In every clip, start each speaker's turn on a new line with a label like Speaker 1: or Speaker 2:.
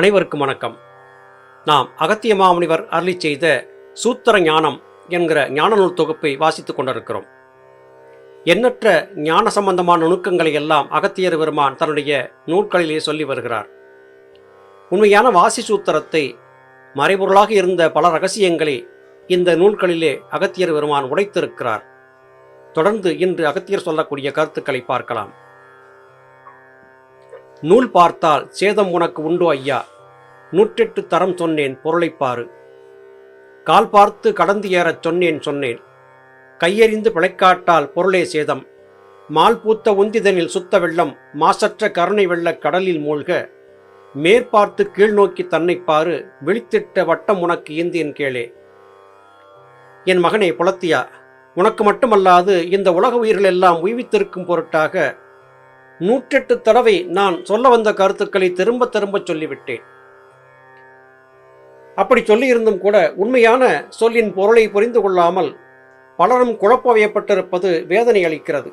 Speaker 1: அனைவருக்கும் வணக்கம். நாம் அகத்திய மாமுனிவர் அருளி செய்த சூத்திர ஞானம் என்கிற ஞான நூல் தொகுப்பை வாசித்துக் கொண்டிருக்கிறோம். எண்ணற்ற ஞான சம்பந்தமான நுணுக்கங்களை எல்லாம் அகத்தியர் பெருமான் தன்னுடைய நூல்களிலே சொல்லி வருகிறார். உண்மையான வாசி சூத்திரத்தை மறைபொருளாக இருந்த பல ரகசியங்களை இந்த நூல்களிலே அகத்தியர் பெருமான் உடைத்திருக்கிறார். தொடர்ந்து இன்று அகத்தியர் சொல்லக்கூடிய கருத்துக்களை பார்க்கலாம். நூல் பார்த்தால் சேதம் உனக்கு உண்டோ ஐயா. நூற்றெட்டு தரம் சொன்னேன் பொருளைப் பாரு. கால் பார்த்து கடந்து ஏறச் சொன்னேன் சொன்னேன். கையெறிந்து பிழைக்காட்டால் பொருளே சேதம். மால் பூத்த உந்திதனில் சுத்த வெள்ளம் மாசற்ற கருணை வெள்ளக் கடலில் மூழ்க. மேற்பார்த்து கீழ்நோக்கி தன்னைப் பாரு விழித்திட்ட வட்டம் உனக்கு ஏந்தியன் கேளே. என் மகனே புலத்தியா உனக்கு மட்டுமல்லாது இந்த உலக உயிர்கள் எல்லாம் உய்வித்திருக்கும் பொருட்டாக நூற்றெட்டு தடவை நான் சொல்ல வந்த கருத்துக்களை திரும்ப திரும்ப சொல்லிவிட்டேன். அப்படி சொல்லியிருந்தும் கூட உண்மையான சொல்லின் பொருளை புரிந்து கொள்ளாமல் பலரும் குழப்பவையப்பட்டிருப்பது வேதனை அளிக்கிறது.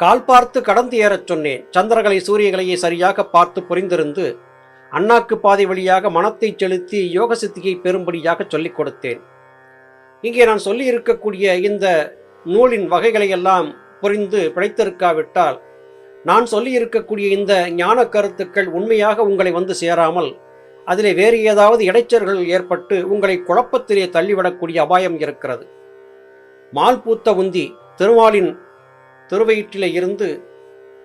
Speaker 1: கால் பார்த்து கடந்து ஏறச் சொன்னேன். சந்திரகளை சூரியகலையை சரியாக பார்த்து புரிந்திருந்து அண்ணாக்கு பாதை வழியாக மனத்தை செலுத்தி யோக சித்தியை பெறும்படியாக சொல்லிக் கொடுத்தேன். இங்கே நான் சொல்லி இருக்கக்கூடிய இந்த நூலின் வகைகளை எல்லாம் புரிந்து பிழைத்திருக்காவிட்டால் நான் சொல்லியிருக்கக்கூடிய இந்த ஞான கருத்துக்கள் உண்மையாக உங்களை வந்து சேராமல் அதிலே வேறு ஏதாவது இடைச்சல்கள் ஏற்பட்டு உங்களை குழப்பத்திலே தள்ளிவிடக்கூடிய அபாயம் இருக்கிறது. மால் பூத்த உந்தி திருமாலின் திருவயிற்றிலே இருந்து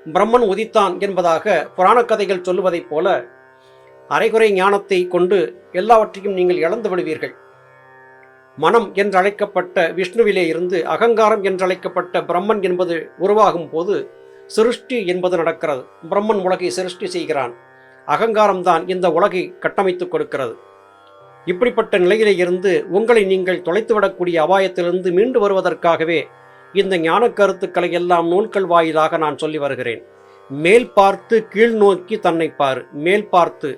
Speaker 1: பிரம்மன் உதித்தான் என்பதாக புராணக் கதைகள் சொல்லுவதைப் போல அரைகுறை ஞானத்தை கொண்டு எல்லாவற்றையும் நீங்கள் இழந்து விடுவீர்கள். மனம் என்றழைக்கப்பட்ட விஷ்ணுவிலே இருந்து அகங்காரம் என்றழைக்கப்பட்ட பிரம்மன் என்பது உருவாகும் போது சிருஷ்டி என்பது நடக்கிறது. பிரம்மன் உலகை சிருஷ்டி செய்கிறான். அகங்காரம்தான் இந்த உலகை கட்டமைத்துக் கொடுக்கிறது. இப்படிப்பட்ட நிலையிலே இருந்து உங்களை நீங்கள் தொலைத்துவிடக்கூடிய அபாயத்திலிருந்து மீண்டு வருவதற்காகவே இந்த ஞான கருத்துக்களை எல்லாம் நூல்கள் வாயிலாக நான் சொல்லி வருகிறேன். மேல் பார்த்து கீழ் நோக்கி தன்னை பாரு. மேல் பார்த்து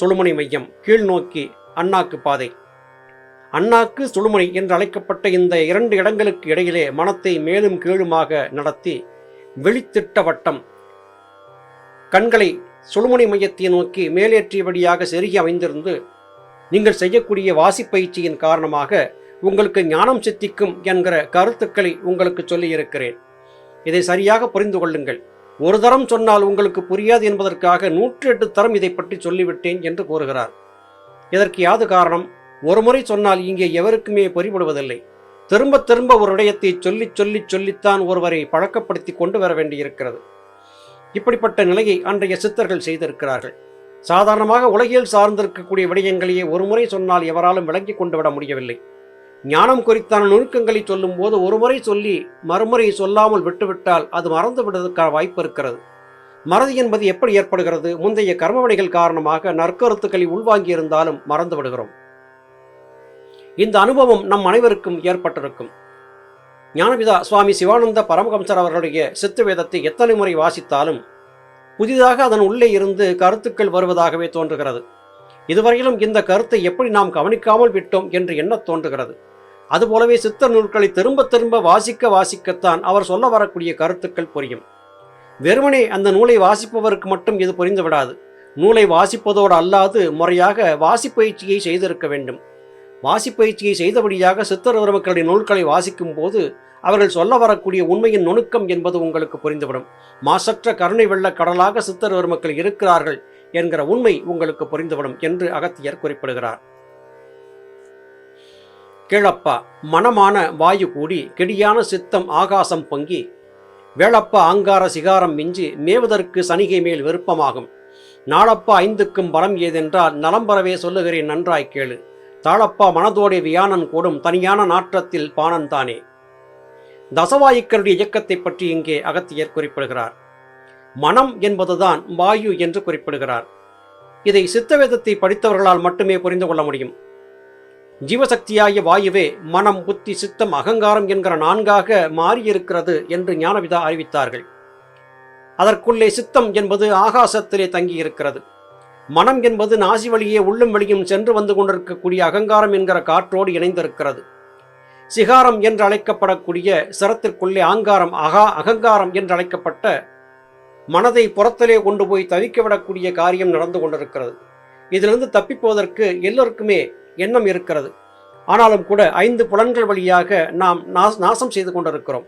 Speaker 1: சுழுமணி மையம். கீழ் நோக்கி அண்ணாக்கு பாதை. அண்ணாக்கு சுழுமணி என்று அழைக்கப்பட்ட இந்த இரண்டு இடங்களுக்கு இடையிலே மனத்தை மேலும் கீழுமாக நடத்தி வெளித்திட்ட வட்டம். கண்களை சுழுமணி மையத்தை நோக்கி மேலேற்றியபடியாக செருகி அமைந்திருந்து நீங்கள் செய்யக்கூடிய வாசிப்பயிற்சியின் காரணமாக உங்களுக்கு ஞானம் சித்திக்கும் என்கிற கருத்துக்களை உங்களுக்கு சொல்லியிருக்கிறேன். இதை சரியாக புரிந்து கொள்ளுங்கள். ஒரு தரம் சொன்னால் உங்களுக்கு புரியாது என்பதற்காக நூற்றி எட்டு தரம் இதை பற்றி சொல்லிவிட்டேன் என்று கூறுகிறார். இதற்கு யாது காரணம்? ஒரு முறை சொன்னால் இங்கே எவருக்குமே பொறிபடுவதில்லை. திரும்ப திரும்ப ஒரு விடயத்தை சொல்லி சொல்லி சொல்லித்தான் ஒருவரை பழக்கப்படுத்தி கொண்டு வர வேண்டியிருக்கிறது. இப்படிப்பட்ட நிலையை அன்றைய சித்தர்கள் செய்திருக்கிறார்கள். சாதாரணமாக உலகில் சார்ந்திருக்கக்கூடிய விடயங்களையே ஒரு முறை சொன்னால் எவராலும் விளங்கி கொண்டு விட முடியவில்லை. ஞானம் குறித்தான நுணுக்கங்களை சொல்லும் போது ஒரு முறை சொல்லி மறுமுறை சொல்லாமல் விட்டுவிட்டால் அது மறந்து விடுவதற்கான வாய்ப்பு இருக்கிறது. மறதி என்பது எப்படி ஏற்படுகிறது? முந்தைய கர்மவினைகள் காரணமாக நற்கருத்துக்களை உள்வாங்கி இருந்தாலும் மறந்து விடுகிறோம். இந்த அனுபவம் நம் அனைவருக்கும் ஏற்பட்டிருக்கும். ஞானபிதா சுவாமி சிவானந்த பரமஹம்சர் அவர்களுடைய சித்து வேதத்தை எத்தனை முறை வாசித்தாலும் புதிதாக அதன் உள்ளே இருந்து கருத்துக்கள் வருவதாகவே தோன்றுகிறது. இதுவரையிலும் இந்த கருத்தை எப்படி நாம் கவனிக்காமல் விட்டோம் என்று எண்ணத் தோன்றுகிறது. அதுபோலவே சித்த நூல்களை திரும்ப திரும்ப வாசிக்க வாசிக்கத்தான் அவர் சொல்ல வரக்கூடிய கருத்துக்கள் புரியும். வெறுமனே அந்த நூலை வாசிப்பவருக்கு மட்டும் இது புரிந்துவிடாது. நூலை வாசிப்பதோடு அல்லாது முறையாக வாசிப்பயிற்சியை செய்திருக்க வேண்டும். வாசிப்பயிற்சியை செய்தபடியாக சித்தர் பெருமக்களுடைய நூல்களை வாசிக்கும் போது அவர்கள் சொல்ல வரக்கூடிய உண்மையின் நுணுக்கம் என்பது உங்களுக்கு புரிந்துவிடும். மாசற்ற கருணை வெள்ள கடலாக சித்தர் பெருமக்கள் இருக்கிறார்கள் என்கிற உண்மை உங்களுக்கு புரிந்துவிடும் என்று அகத்தியர் குறிப்பிடுகிறார். கீழப்பா மனமான வாயு கூடி கெடியான சித்தம் ஆகாசம் பொங்கி வேளப்பா ஆங்கார சிகாரம் மிஞ்சி மேவதற்கு சனிகை மேல் விருப்பமாகும். நாளப்பா ஐந்துக்கும் பலம் ஏதென்றால் நலம் பெறவே சொல்லுகிறேன் நன்றாய் கேளு. தாளப்பா மனதோடே வியானன் கூடும் தனியான நாற்றத்தில் பாணன் தானே. தசவாயுக்களுடைய இயக்கத்தை பற்றி இங்கே அகத்தியர் குறிப்பிடுகிறார். மனம் என்பதுதான் வாயு என்று குறிப்பிடுகிறார். இதை சித்தவேதத்தை படித்தவர்களால் மட்டுமே புரிந்து கொள்ள முடியும். ஜீவசக்தியாகிய வாயுவே மனம் புத்தி சித்தம் அகங்காரம் என்கிற நான்காக மாறியிருக்கிறது என்று ஞானவிதா அறிவித்தார்கள். அதற்குள்ளே சித்தம் என்பது ஆகாசத்திலே தங்கியிருக்கிறது. மனம் என்பது நாசி வழியே உள்ளும் வெளியும் சென்று வந்து கொண்டிருக்கக்கூடிய அகங்காரம் என்கிற காற்றோடு இணைந்திருக்கிறது. சிகாரம் என்று அழைக்கப்படக்கூடிய சிரத்திற்குள்ளே ஆங்காரம் அகா அகங்காரம் என்று அழைக்கப்பட்ட மனதை புறத்திலே கொண்டு போய் தவிக்கவிடக்கூடிய காரியம் நடந்து கொண்டிருக்கிறது. இதிலிருந்து தப்பிப்போவதற்கு எல்லோருக்குமே எண்ணம் இருக்கிறது. ஆனாலும் கூட ஐந்து புலன்கள் வழியாக நாம் நாஸ் நாசம் செய்து கொண்டிருக்கிறோம்.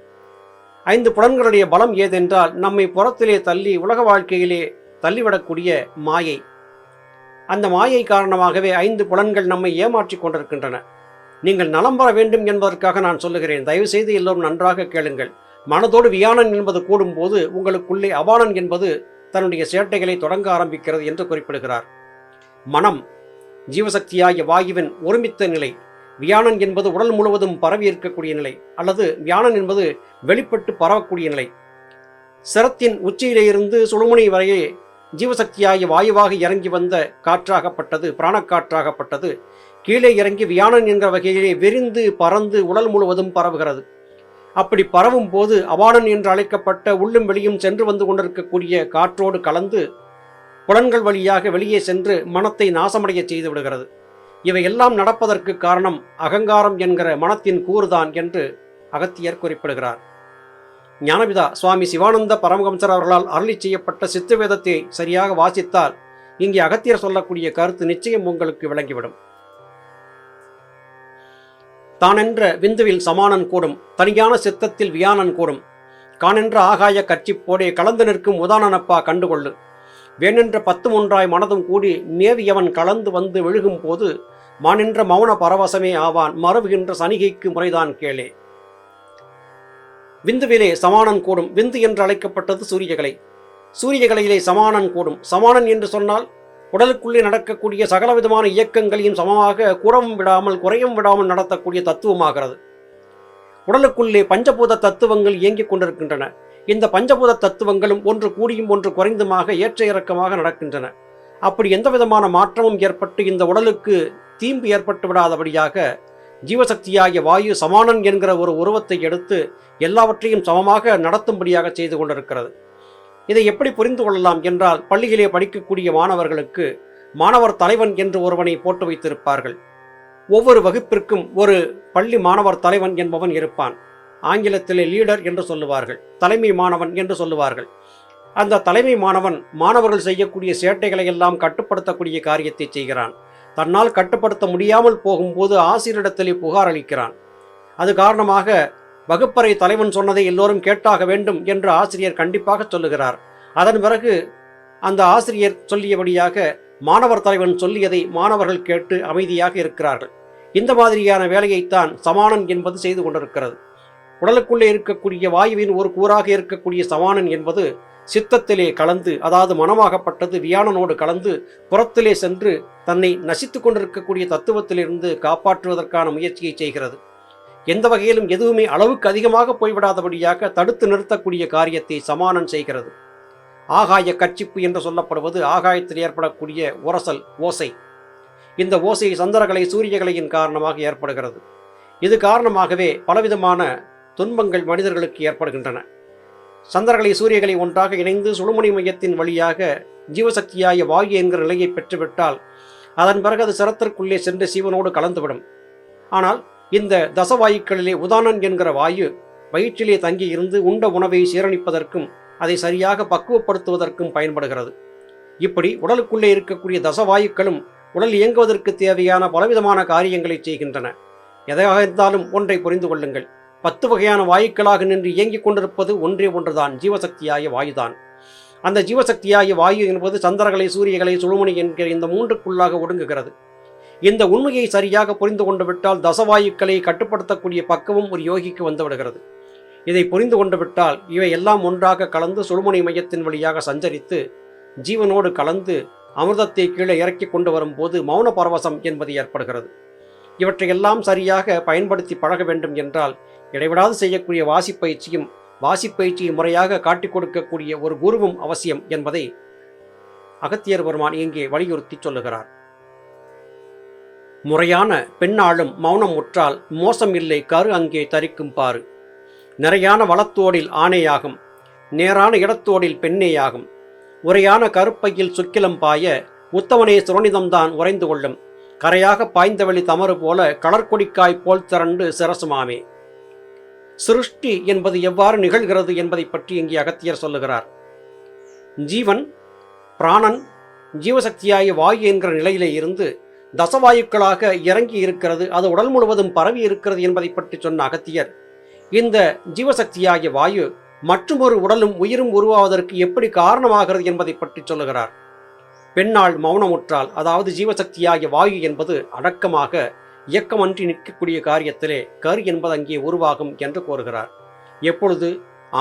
Speaker 1: ஐந்து புலன்களுடைய பலம் ஏதென்றால் நம்மை புறத்திலே தள்ளி உலக வாழ்க்கையிலே தள்ளிவிடக்கூடிய மாயை. அந்த மாயை காரணமாகவே ஐந்து புலன்கள் நம்மை ஏமாற்றிக் கொண்டிருக்கின்றன. நீங்கள் நலம் பெற வேண்டும் என்பதற்காக நான் சொல்லுகிறேன். தயவு செய்து எல்லோரும் நன்றாக கேளுங்கள். மனதோடு வியானன் என்பது கூடும்போது உங்களுக்குள்ளே அபானன் என்பது தன்னுடைய சேட்டைகளை தொடங்க ஆரம்பிக்கிறது என்று குறிப்பிடுகிறார். மனம் ஜீவசக்தியாகிய வாயுவின் ஒருமித்த நிலை. வியானன் என்பது உடல் முழுவதும் பரவி இருக்கக்கூடிய நிலை. அல்லது வியானன் என்பது வெளிப்பட்டு பரவக்கூடிய நிலை. சிரத்தின் உச்சியிலிருந்து சுழுமுனை வரையே ஜீவசக்தியாகிய வாயுவாக இறங்கி வந்த காற்றாகப்பட்டது பிராணக்காற்றாகப்பட்டது கீழே இறங்கி வியானன் என்ற வகையிலே விரிந்து பறந்து உடல் முழுவதும் பரவுகிறது. அப்படி பரவும் போது அவானன் என்று அழைக்கப்பட்ட உள்ளும் வெளியும் சென்று வந்து கொண்டிருக்கக்கூடிய காற்றோடு கலந்து புலன்கள் வழியாக வெளியே சென்று மனத்தை நாசமடைய செய்து விடுகிறது. இவையெல்லாம் நடப்பதற்கு காரணம் அகங்காரம் என்கிற மனத்தின் கூறுதான் என்று அகத்தியர் குறிப்பிடுகிறார். ஞானபிதா சுவாமி சிவானந்த பரமஹம்சர் அவர்களால் அருளி செய்யப்பட்ட சித்துவேதத்தை சரியாக வாசித்தால் இங்கே அகத்தியர் சொல்லக்கூடிய கருத்து நிச்சயம் உங்களுக்கு விளங்கிவிடும். தானென்ற விந்துவில் சமானன் கூடும் தனியான சித்தத்தில் வியானன் கூடும். கானென்ற ஆகாய கட்சிப்போடே கலந்து நிற்கும் உதானனப்பா கண்டுகொள்ளு. வேணென்ற பத்து ஒன்றாய் மனதும் கூடி நேவியவன் கலந்து வந்து விழுகும் போது மானென்ற மௌன பரவசமே ஆவான் மறுவுகின்ற சனிகைக்கு முறைதான் கேளே. விந்துவிலே சமானன் கூடும். விந்து என்று அழைக்கப்பட்டது சூரியகலை. சூரியகலையிலே சமானன் கூடும். சமானன் என்று சொன்னால் உடலுக்குள்ளே நடக்கக்கூடிய சகலவிதமான இயக்கங்களையும் சமமாக குறவும் விடாமல் குறையும் விடாமல் நடத்தக்கூடிய தத்துவமாகிறது. உடலுக்குள்ளே பஞ்சபூத தத்துவங்கள் இயங்கிக் கொண்டிருக்கின்றன. இந்த பஞ்சபூத தத்துவங்களும் ஒன்று கூடியும் ஒன்று குறைந்துமாக ஏற்ற இறக்கமாக நடக்கின்றன. அப்படி எந்த விதமான மாற்றமும் ஏற்பட்டு இந்த உடலுக்கு தீம்பு ஏற்பட்டு விடாதபடியாக ஜீவசக்தியாகிய வாயு சமானன் என்கிற ஒரு உருவத்தை எடுத்து எல்லாவற்றையும் சமமாக நடத்தும்படியாக செய்து கொண்டிருக்கிறது. இதை எப்படி புரிந்து கொள்ளலாம் என்றால் பள்ளியிலே படிக்கக்கூடிய மாணவர்களுக்கு மாணவர் தலைவன் என்று ஒருவனை போட்டு வைத்திருப்பார்கள். ஒவ்வொரு வகுப்பிற்கும் ஒரு பள்ளி மாணவர் தலைவன் என்பவன் இருப்பான். ஆங்கிலத்திலே லீடர் என்று சொல்லுவார்கள் தலைமை மாணவன் என்று சொல்லுவார்கள். அந்த தலைமை மாணவன் மாணவர்கள் செய்யக்கூடிய சேட்டைகளை எல்லாம் கட்டுப்படுத்தக்கூடிய காரியத்தை செய்கிறான். தன்னால் கட்டுப்படுத்த முடியாமல் போகும்போது ஆசிரியரிடத்திலே புகார் அளிக்கிறான். அது காரணமாக வகுப்பறை தலைவன் சொன்னதை எல்லோரும் கேட்டாக வேண்டும் என்று ஆசிரியர் கண்டிப்பாக சொல்லுகிறார். அதன் பிறகு அந்த ஆசிரியர் சொல்லியபடியாக மாணவர் தலைவன் சொல்லியதை மாணவர்கள் கேட்டு அமைதியாக இருக்கிறார்கள். இந்த மாதிரியான வேலையைத்தான் சமானன் என்பது செய்து கொண்டிருக்கிறது. உடலுக்குள்ளே இருக்கக்கூடிய வாயுவின் ஒரு கூறாக இருக்கக்கூடிய சமானன் என்பது சித்தத்திலே கலந்து அதாவது மனமாகப்பட்டது வியானனோடு கலந்து புறத்திலே சென்று தன்னை நசித்து கொண்டிருக்கக்கூடிய தத்துவத்திலிருந்து காப்பாற்றுவதற்கான முயற்சியை செய்கிறது. எந்த வகையிலும் எதுவுமே அளவுக்கு அதிகமாக போய்விடாதபடியாக தடுத்து நிறுத்தக்கூடிய காரியத்தை சமானன் செய்கிறது. ஆகாய கட்சிப்பு என்று சொல்லப்படுவது ஆகாயத்தில் ஏற்படக்கூடிய உரசல் ஓசை. இந்த ஓசை சந்திரகலை சூரியகலையின் காரணமாக ஏற்படுகிறது. இது காரணமாகவே பலவிதமான துன்பங்கள் மனிதர்களுக்கு ஏற்படுகின்றன. சந்திரகலை சூரியகளை ஒன்றாக இணைந்து சுழுமுனை மையத்தின் வழியாக ஜீவசக்தியாய வாயு என்கிற நிலையை பெற்றுவிட்டால் அதன் பிறகு அது சிரத்திற்குள்ளே சென்று சீவனோடு கலந்துவிடும். ஆனால் இந்த தசவாயுக்களிலே உதானன் என்கிற வாயு வயிற்றிலே தங்கி இருந்து உண்ட உணவை சீரணிப்பதற்கும் அதை சரியாக பக்குவப்படுத்துவதற்கும் பயன்படுகிறது. இப்படி உடலுக்குள்ளே இருக்கக்கூடிய தசவாயுக்களும் உடல் இயங்குவதற்கு தேவையான பலவிதமான காரியங்களை செய்கின்றன. எதையாக இருந்தாலும் ஒன்றை புரிந்து கொள்ளுங்கள். பத்து வகையான வாயுக்களாக நின்று இயங்கிக் கொண்டிருப்பது ஒன்றே ஒன்றுதான். ஜீவசக்தியாய வாயுதான். அந்த ஜீவசக்தியாய வாயு என்பது சந்திரகலை சூரியகலை சுழுமணி என்கிற இந்த மூன்றுக்குள்ளாக ஒடுங்குகிறது. இந்த உண்மையை சரியாக புரிந்து கொண்டு விட்டால் தசவாயுக்களை கட்டுப்படுத்தக்கூடிய பக்குவம் ஒரு யோகிக்கு வந்துவிடுகிறது இதை புரிந்து கொண்டு விட்டால் இவை எல்லாம் ஒன்றாக கலந்து சுழுமுனை மையத்தின் வழியாக சஞ்சரித்து ஜீவனோடு கலந்து அமிர்தத்தை கீழே இறக்கி கொண்டு வரும்போது மௌன பரவசம் என்பது ஏற்படுகிறது. இவற்றையெல்லாம் சரியாக பயன்படுத்தி பழக வேண்டும் என்றால் இடைவிடாது செய்யக்கூடிய வாசிப்பயிற்சியும் வாசிப்பயிற்சியை முறையாக காட்டிக் கொடுக்கக்கூடிய ஒரு குருவும் அவசியம் என்பதை அகத்தியர் பெருமான் இங்கே வலியுறுத்தி சொல்லுகிறார். முறையான பெண்ணாளும் மௌனம் முற்றால் மோசம் இல்லை கரு அங்கே தரிக்கும் பாரு நிறையான வளத்தோடில் ஆணையாகும் நேரான இடத்தோடில் பெண்ணேயாகும். உரையான கருப்பையில் சுக்கிலம் பாய உத்தவனே சுரணிதம்தான் உறைந்து கொள்ளும். கரையாக பாய்ந்தவெளி தமறு போல கடற்கொடிக்காய் போல் திரண்டு சிரசுமாமே. சிருஷ்டி என்பது எவ்வாறு நிகழ்கிறது என்பதை பற்றி இங்கே அகத்தியர் சொல்லுகிறார். ஜீவன் பிராணன் ஜீவசக்தியாய வாயு என்கிற நிலையிலே இருந்து தசவாயுக்களாக இறங்கி இருக்கிறது அது உடல் முழுவதும் பரவி இருக்கிறது என்பதை பற்றி சொன்ன அகத்தியர் இந்த ஜீவசக்தியாகிய வாயு மற்றுமொரு உடலும் உயிரும் உருவாவதற்கு எப்படி காரணமாகிறது என்பதை பற்றி சொல்லுகிறார். பெண்ணாள் மௌனமுற்றால் அதாவது ஜீவசக்தியாகிய வாயு என்பது அடக்கமாக இயக்கமன்றி நிற்கக்கூடிய காரியத்திலே கரு என்பது அங்கே உருவாகும் என்று கூறுகிறார். எப்பொழுது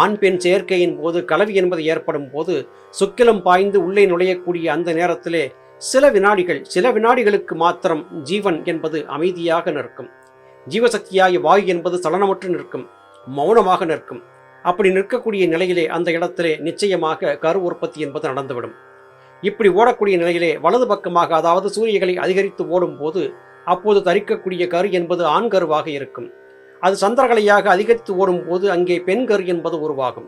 Speaker 1: ஆண் பெண் சேர்க்கையின் போது கலவி என்பது ஏற்படும் போது சுக்கிலம் பாய்ந்து உள்ளே நுழையக்கூடிய அந்த நேரத்திலே சில வினாடிகள் சில வினாடிகளுக்கு மாத்திரம் ஜீவன் என்பது அமைதியாக நிற்கும். ஜீவசக்தியாகிய வாயு என்பது சலனமற்று நிற்கும் மௌனமாக நிற்கும். அப்படி நிற்கக்கூடிய நிலையிலே அந்த இடத்திலே நிச்சயமாக கரு உற்பத்தி என்பது நடந்துவிடும். இப்படி ஓடக்கூடிய நிலையிலே வலது பக்கமாக அதாவது சூரியகளை அதிகரித்து ஓடும் போது அப்போது தரிக்கக்கூடிய கரு என்பது ஆண் கருவாக இருக்கும். அது சந்திரகலையாக அதிகரித்து ஓடும்போது அங்கே பெண் கரு என்பது உருவாகும்.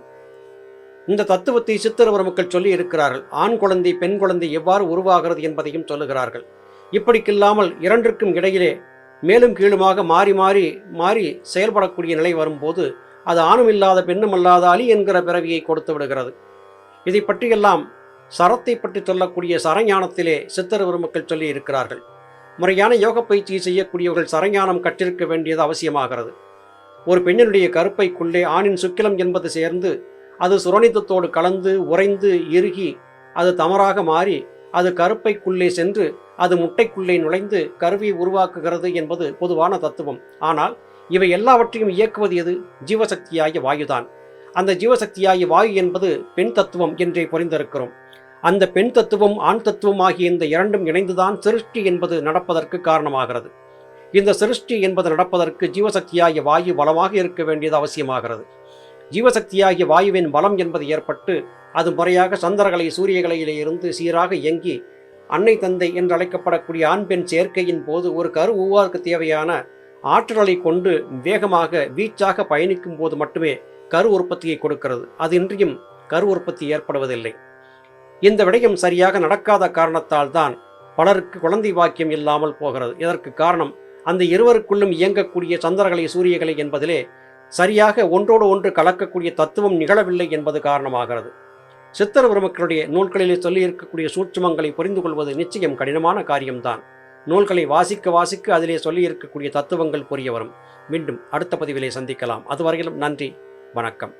Speaker 1: இந்த தத்துவத்தை சித்திரவர் மக்கள் சொல்லி இருக்கிறார்கள். ஆண் குழந்தை பெண் குழந்தை எவ்வாறு உருவாகிறது என்பதையும் சொல்லுகிறார்கள். இப்படிக்கில்லாமல் இரண்டிற்கும் இடையிலே மேலும் கீழுமாக மாறி மாறி மாறி செயல்படக்கூடிய நிலை வரும்போது அது ஆணும் இல்லாத பெண்ணும் அல்லாத அலி என்கிற பிறவியை கொடுத்து விடுகிறது. இதை பற்றியெல்லாம் சரத்தை பற்றி சொல்லக்கூடிய சரஞானத்திலே சித்தர் பெருமக்கள் சொல்லி இருக்கிறார்கள். முறையான யோக பயிற்சியை செய்யக்கூடியவர்கள் சரஞானம் கற்றிருக்க வேண்டியது அவசியமாகிறது. ஒரு பெண்ணினுடைய கருப்பைக்குள்ளே ஆணின் சுக்கிலம் என்பது சேர்ந்து அது சுரணித்தத்தோடு கலந்து உறைந்து இறுகி அது தமராக மாறி அது கருப்பைக்குள்ளே சென்று அது முட்டைக்குள்ளே நுழைந்து கருவியை உருவாக்குகிறது என்பது பொதுவான தத்துவம். ஆனால் இவை எல்லாவற்றையும் இயக்குவது எது? ஜீவசக்தியாகிய வாயுதான். அந்த ஜீவசக்தியாகிய வாயு என்பது பெண் தத்துவம் என்றே புரிந்திருக்கிறோம். அந்த பெண் தத்துவம் ஆண் தத்துவம் ஆகிய இந்த இரண்டும் இணைந்துதான் சிருஷ்டி என்பது நடப்பதற்கு காரணமாகிறது. இந்த சிருஷ்டி என்பது நடப்பதற்கு ஜீவசக்தியாகிய வாயு பலமாக இருக்க வேண்டியது அவசியமாகிறது. ஜீவசக்தியாகிய வாயுவின் பலம் என்பது ஏற்பட்டு அது முறையாக சந்திரகலை சூரியகலையிலே இருந்து சீராக இயங்கி அன்னை தந்தை என்று அழைக்கப்படக்கூடிய ஆண் பெண் சேர்க்கையின் போது ஒரு கரு உருவாக்கு தேவையான ஆற்றலை கொண்டு வேகமாக வீச்சாக பயணிக்கும் போது மட்டுமே கரு உற்பத்தியை கொடுக்கிறது. அது இன்றியும் கரு உற்பத்தி ஏற்படுவதில்லை. இந்த விடயம் சரியாக நடக்காத காரணத்தால் தான் பலருக்கு குழந்தை வாக்கியம் இல்லாமல் போகிறது. இதற்கு காரணம் அந்த இருவருக்குள்ளும் இயங்கக்கூடிய சந்திரகலை சூரியகலை என்பதிலே சரியாக ஒன்றோடு ஒன்று கலக்கக்கூடிய தத்துவம் நிகழவில்லை என்பது காரணமாகிறது. சித்தர் பெருமக்களுடைய நூல்களிலே சொல்லியிருக்கக்கூடிய சூட்சுமங்களை புரிந்து கொள்வது நிச்சயம் கடினமான காரியம்தான். நூல்களை வாசிக்க வாசிக்க அதிலே சொல்லியிருக்கக்கூடிய தத்துவங்கள் புரிய வரும். மீண்டும் அடுத்த பதிவிலே சந்திக்கலாம். அதுவரையிலும் நன்றி வணக்கம்.